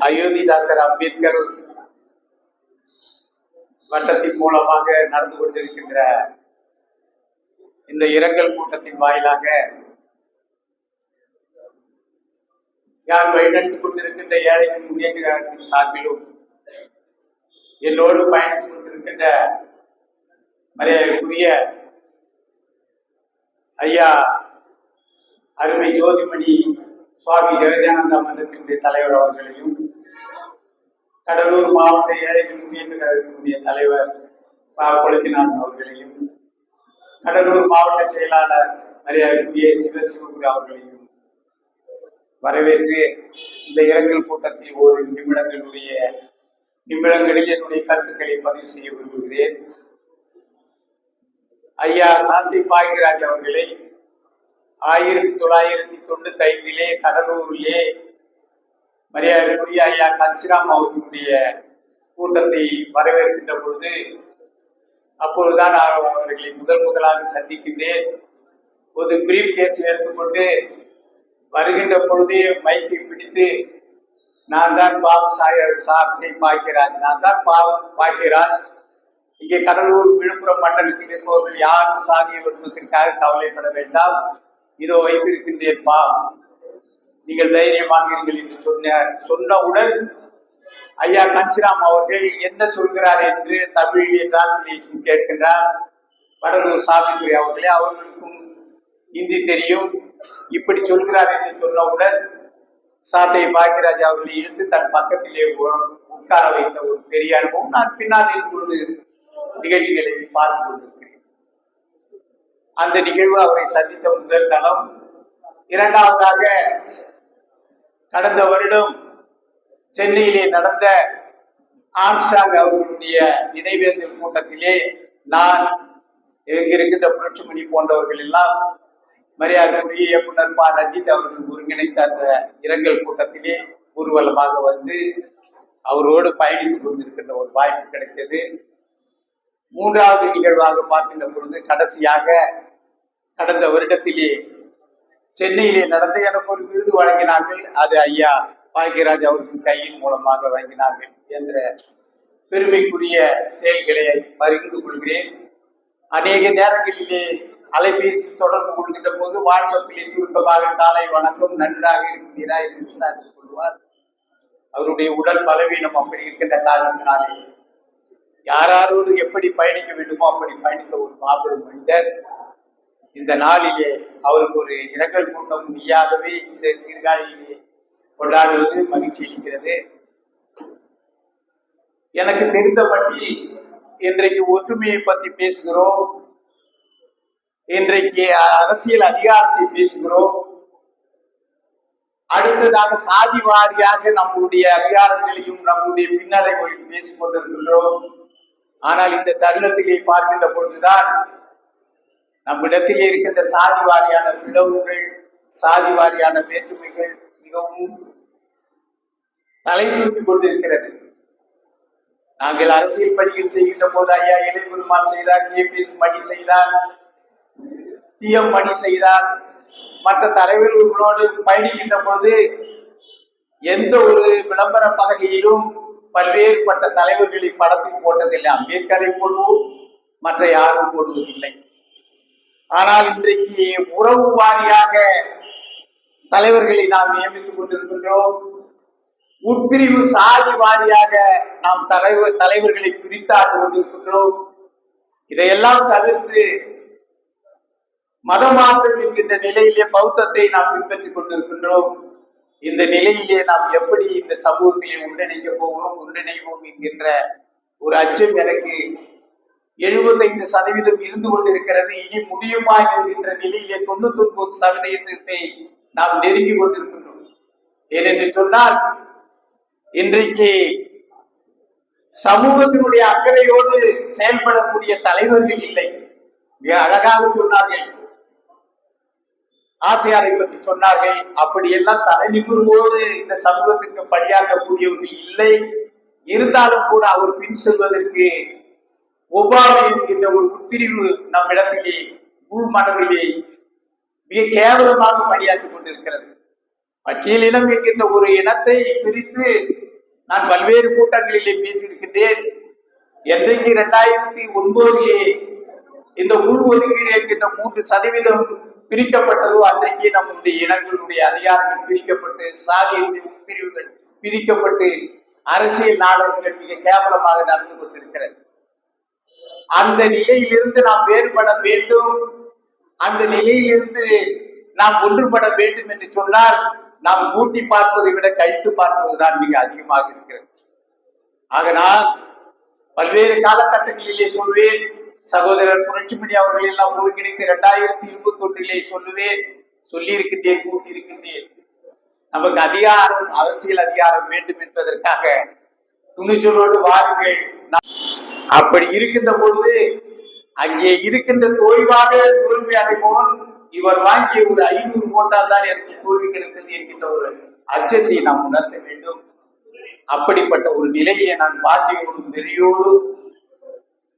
அயோத்திதாசர் அம்பேத்கர் வட்டத்தின் மூலமாக நடந்து கொண்டிருக்கின்ற இந்த இரங்கல் கூட்டத்தின் வாயிலாக யார் வழிநடத்திக் கொண்டிருக்கின்ற ஏழைகள் முன்னேற்றத்தின் சார்பிலும் என்னோடு பயணித்துக் கொண்டிருக்கின்ற மரியாதைக்குரிய ஐயா அருமை ஜோதிமணி சுவாமி ஜெகஜானந்தா மன்றத்தினுடைய தலைவர் அவர்களையும் கடலூர் மாவட்ட ஏழைகள் முன்னேற்ற கழகத்தினுடைய தலைவர் ப. அவர்களையும் கடலூர் மாவட்ட செயலாளர் மரியாதைக்குரிய சிவசிவகுரு அவர்களையும் வரவேற்று இந்த இரங்கல் கூட்டத்தில் ஒரு நிமிடங்களுடைய நிமிடங்களில் என்னுடைய கருத்துக்களை பதிவு செய்ய விரும்புகிறேன். ஐயா சாந்தி பாகிராஜ் அவர்களை ஆயிரத்தி தொள்ளாயிரத்தி தொண்ணூத்தி ஐந்து கடலூரிலே மரியாதைக்குரிய ஐயா கன்சிராம் அவர்களுடைய கூட்டத்தை வரவேற்கின்ற பொழுது அப்பொழுதுதான் நான் அவர்களை முதல் முதலாக சந்திக்கின்றேன். ஒரு பிரீப் கேஸ் எடுத்துக்கொண்டு வருகின்ற பொழுதே மைக்கை பிடித்து நான் தான் பாப் சாயர் சாத்தை பாக்கியராஜ் நான் தான் பாப் பாக்கியராஜ் இங்கே கடலூர் விழுப்புரம் மண்டலத்தில் இருப்பவர்கள் யாரும் சாதிய விருப்பத்திற்காக கவலைப்பட வேண்டாம். இதோ வைத்திருக்கின்றேன் பா நீங்கள் தைரியமாக இருங்கள் என்று சொன்ன சொன்னவுடன் ஐயா கஞ்சிராம் அவர்கள் என்ன சொல்கிறார் என்று தமிழிலே டிரான்ஸ்லேஷன் கேட்கின்றார். வடலூர் சாமித்துறை அவர்களே அவர்களுக்கும் ஹிந்தி தெரியும். இப்படி சொல்கிறார் என்று சொன்னவுடன் சாத்தை பாக்கியராஜ் அவர்களை இழுத்து தன் பக்கத்திலே உட்கார வைத்த ஒரு பெரிய அனுபவம் நான் பின்னால் இப்பொழுது நிகழ்ச்சிகளை பார்த்து கொண்டிருக்கிறேன். அந்த நிகழ்வு அவரை சந்தித்த முதல் தளம். இரண்டாவதாக கடந்த வருடம் சென்னையிலே நடந்த ஆம்ஸ்டாங் அவர்களுடைய நினைவேந்தல் கூட்டத்திலே நான் இங்கிருக்கின்ற புரட்சிமணி போன்றவர்கள் எல்லாம் மரியாதைக்குரிய இயக்குனர் பா. ரஞ்சித் அவர்கள் ஒருங்கிணைத்த அந்த இரங்கல் கூட்டத்திலே ஊர்வலமாக வந்து அவரோடு பயணித்துக் கொண்டிருக்கின்ற ஒரு வாய்ப்பு கிடைத்தது. மூன்றாவது நிகழ்வாக பார்க்கின்ற பொழுது கடைசியாக கடந்த வருடத்திலே சென்னையிலே நடந்த எனக்கு ஒரு விருது வழங்கினார்கள். அது ஐயா பாக்கியராஜ் அவர்களின் கையின் மூலமாக வழங்கினார்கள் என்ற பெருமைக்குரிய செயல்களை பகிர்ந்து கொள்கிறேன். அநேக நேரங்களிலே அலைபேசி தொடர்பு கொள்கின்ற போது வாட்ஸ்அப்பிலே சுருக்கமாக காலை வணக்கம் நன்றாக இருக்கிறீரா என்று விசாரித்துக் கொள்வார். அவருடைய உடல் பலவீனம் அப்படி இருக்கின்ற காரணத்தினாலே யாராரோடு எப்படி பயணிக்க வேண்டுமோ அப்படி பயணித்த ஒரு மாபெரும் மனிதர். இந்த நாளிலே அவருக்கு ஒரு இரங்கல் கூட்டம் முடியாதவே இந்த சீர்காழியிலே கொண்டாடுவது மகிழ்ச்சி அளிக்கிறது. எனக்கு தெரிந்தபடி இன்றைக்கு ஒற்றுமையை பற்றி பேசுகிறோம். இன்றைக்கு அரசியல் அதிகாரத்தை பேசுகிறோம். அடுத்ததாக சாதி வாரியாக நம்முடைய அதிகாரங்களையும் நம்முடைய பின்னடைகளையும் பேசிக் கொண்டிருக்கின்றோம். ஆனால் இந்த தருணத்திலே பார்க்கின்ற பொழுதுதான் நம்மிடத்தில் இருக்கின்ற சாதி வாரியான பிளவுகள் சாதி வாரியான வேற்றுமைகள் மிகவும் தலை கொண்டிருக்கிறது. நாங்கள் அரசியல் பணியில் செய்கின்ற போது ஐயா இளைபெருமாள் செய்தார் கே மணி செய்தார் டி எம் மணி செய்தார். மற்ற தலைவர்களோடு பயணிக்கின்ற போது எந்த ஒரு விளம்பர பலகையிலும் பல்வேறுபட்ட தலைவர்களின் படத்தில் போட்டதில்லை. அம்பேத்கரை போடுவோம் மற்ற யாரும் போடுவதில்லை. ஆனால் இன்றைக்கு உறவு வாரியாக தலைவர்களை நாம் நியமித்துக் கொண்டிருக்கின்றோம். உட்பிரிவு சாதி வாரியாக நாம் தலைவர் தலைவர்களை பிரித்தாண்டு கொண்டிருக்கின்றோம். இதையெல்லாம் தவிர்த்து மதமாற்றம் என்கின்ற நிலையிலே பௌத்தத்தை நாம் பின்பற்றிக் கொண்டிருக்கின்றோம். இந்த நிலையிலே நாம் எப்படி இந்த சமூகத்திலே ஒன்றிணைக்க போகிறோம் ஒன்றிணைவோம் என்கின்ற ஒரு அச்சம் எனக்கு எழுபத்தைந்து சதவீதம் இருந்து கொண்டிருக்கிறது. இனி முடியுமா என்கின்ற நிலையிலே தொண்ணூத்தி ஒன்பது சதவீதத்தை நாம் நெருங்கி கொண்டிருக்கின்றோம். ஏனென்று சொன்னால் இன்றைக்கு சமூகத்தினுடைய அக்கறையோடு செயல்படக்கூடிய தலைவர்கள் இல்லை. மிக அழகாக சொன்னார்கள். ஆசையாரை பற்றி சொன்னார்கள். அப்படியெல்லாம் தலை போது இந்த சமூகத்திற்கு பணியாற்றக்கூடியவர்கள் இல்லை. இருந்தாலும் கூட அவர் பின் செல்வதற்கு ஒவ்வாறு என்கின்ற ஒரு உட்பிரிவு நம்மிடத்திலே உள் மனதிலே மிக கேவலமாக பணியாற்றிக் கொண்டிருக்கிறது. பட்டியலினம் என்கின்ற ஒரு இனத்தை பிரித்து நான் பல்வேறு கூட்டங்களிலே பேசியிருக்கின்றேன். என்றைக்கு இரண்டாயிரத்தி ஒன்பதிலே இந்த உள் ஒதுக்கீடு என்கின்ற மூன்று சதவீதம் பிரிக்கப்பட்டதோ அன்றைக்கு நம்முடைய இனங்களுடைய அதிகாரங்கள் பிரிக்கப்பட்டு சாதியுடைய உட்பிரிவுகள் பிரிக்கப்பட்டு அரசியல் நாடகங்கள் மிக கேவலமாக நடந்து கொண்டிருக்கிறது. அந்த நிலையிலிருந்து நாம் வேறுபட வேண்டும். அந்த நிலையிலிருந்து நாம் ஒன்றுபட வேண்டும் என்று சொன்னால் நாம் கூட்டி பார்ப்பதை விட கழித்து பார்ப்பதுதான் மிக அதிகமாக இருக்கிறது. ஆகனால் பல்வேறு காலகட்டங்களிலே சொல்வேன் சகோதரர் புரட்சிமணி அவர்கள் எல்லாம் ஒருங்கிணைத்து இரண்டாயிரத்தி இருபத்தி ஒன்றிலே சொல்லுவேன் சொல்லி இருக்கின்றேன் கூட்டியிருக்கின்றேன் நமக்கு அதிகாரம் அரசியல் அதிகாரம் வேண்டும் என்பதற்காக துணிச்சலோடு வாருங்கள். அப்படி இருக்கின்ற பொழுது அங்கே இருக்கின்ற தோய்வாக தோல்வி அடைவோம் இவர் வாங்கிய ஒரு ஐநூறு போட்டால் தான் எனக்கு தோல்வி கிடைத்தது என்கின்ற ஒரு அச்சத்தை நாம் உணர்த்த வேண்டும். அப்படிப்பட்ட ஒரு நிலையை நான் பாஜகவோடும் வெறியோடு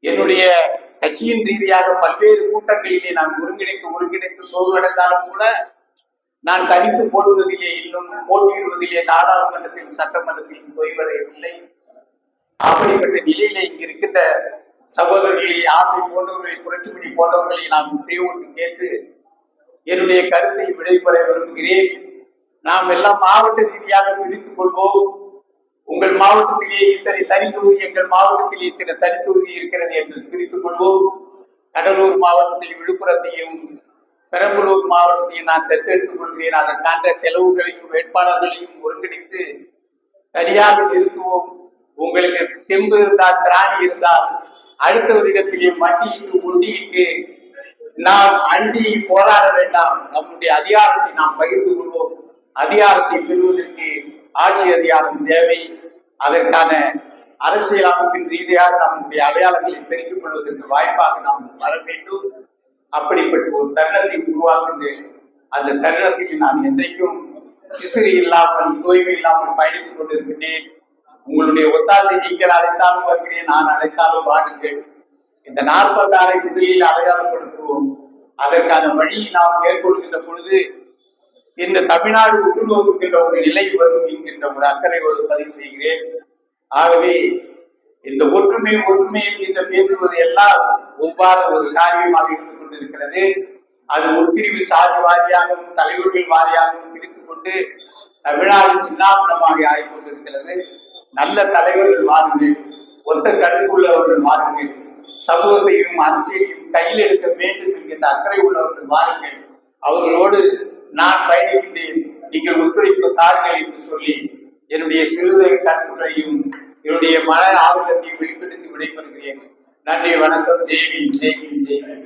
என்னுடைய கட்சியின் ரீதியாக பல்வேறு கூட்டங்களிலே நான் ஒருங்கிணைத்து ஒருங்கிணைத்து சோர்வடைந்தாலும் கூட நான் தனித்து போடுவதிலே இன்னும் போட்டியிடுவதிலே நாடாளுமன்றத்திலும் சட்டமன்றத்திலும் தொய்வடையவில்லை. அப்படிப்பட்ட நிலையில இங்க இருக்கின்ற சகோதரர்களை ஆசை போன்றவர்களை புரட்சிமணி போன்றவர்களை நான் ஒன்று கேட்டு என்னுடைய கருத்தை விடைபெற விரும்புகிறேன். நாம் எல்லாம் மாவட்ட ரீதியாக பிரித்துக் கொள்வோம். உங்கள் மாவட்டத்திலே இத்தனை தனித்தொகுதி எங்கள் மாவட்டத்திலே இத்தனை தனித்தொகுதி இருக்கிறது என்று பிரித்துக் கொள்வோம். கடலூர் மாவட்டத்தில் விழுப்புரத்தையும் பெரம்பலூர் மாவட்டத்தையும் நான் தத்தெடுத்துக் கொள்கிறேன். அதற்கான செலவுகளையும் வேட்பாளர்களையும் ஒருங்கிணைத்து தனியாக நிறுத்துவோம். உங்களுக்கு தெம்பு இருந்தால் திராணி இருந்தால் அடுத்தவரிடத்திலே மண்டியிட்டு ஒண்டியிட்டு நாம் அண்டி போராட வேண்டாம். நம்முடைய அதிகாரத்தை நாம் பகிர்ந்து கொள்வோம். அதிகாரத்தை பெறுவதற்கு ஆட்சி அதிகாரம் தேவை. அதற்கான அரசியல் அமைப்பின் ரீதியாக நம்முடைய அடையாளங்களை பெருக்கிக் கொள்வதற்கு வாய்ப்பாக நாம் வர வேண்டும். அப்படிப்பட்ட ஒரு தருணத்தை உருவாக்குங்கள் அந்த தருணத்தில் நான் என்றைக்கும் விசிறி இல்லாமல் தோய்வு இல்லாமல் பயணித்துக் கொண்டிருக்கின்றேன். உங்களுடைய ஒத்தாசை நீங்கள் அழைத்தாலும் வருகிறேன் நான் அழைத்தாலும் வாருங்கள். இந்த நாற்பத்தாறை முதலில் அடையாளப்படுத்துவோம். அதற்கான வழியை நாம் மேற்கொள்கின்ற பொழுது இந்த தமிழ்நாடு உற்றுநோக்குகின்ற ஒரு நிலை வரும் என்கின்ற ஒரு அக்கறையோடு பதிவு செய்கிறேன். ஆகவே இந்த ஒற்றுமை ஒற்றுமை என்று பேசுவது எல்லாம் ஒவ்வாறு ஒரு காரியமாக இருந்து கொண்டிருக்கிறது. அது உட்பிரிவு சாதி வாரியாகவும் தலைவர்கள் வாரியாகவும் பிரித்துக் கொண்டு தமிழ்நாடு சின்னாபனமாக ஆகிக் கொண்டிருக்கிறது நல்ல தலைவர்கள் வாருங்கள் ஒத்த கருத்துள்ளவர்கள் வாருங்கள் சமூகத்தையும் அரசியலையும் கையில் எடுக்க வேண்டும் என்கின்ற அக்கறை உள்ளவர்கள் வாருங்கள் அவர்களோடு நான் பயணிக்கின்றேன். நீங்கள் ஒத்துழைப்பு தாருங்கள் என்று சொல்லி என்னுடைய சிறுதை கருத்துக்களையும் என்னுடைய மன ஆர்வத்தையும் வெளிப்படுத்தி விடைபெறுகிறேன். நன்றி வணக்கம். ஜெய்வி ஜெய்வி ஜெய்வி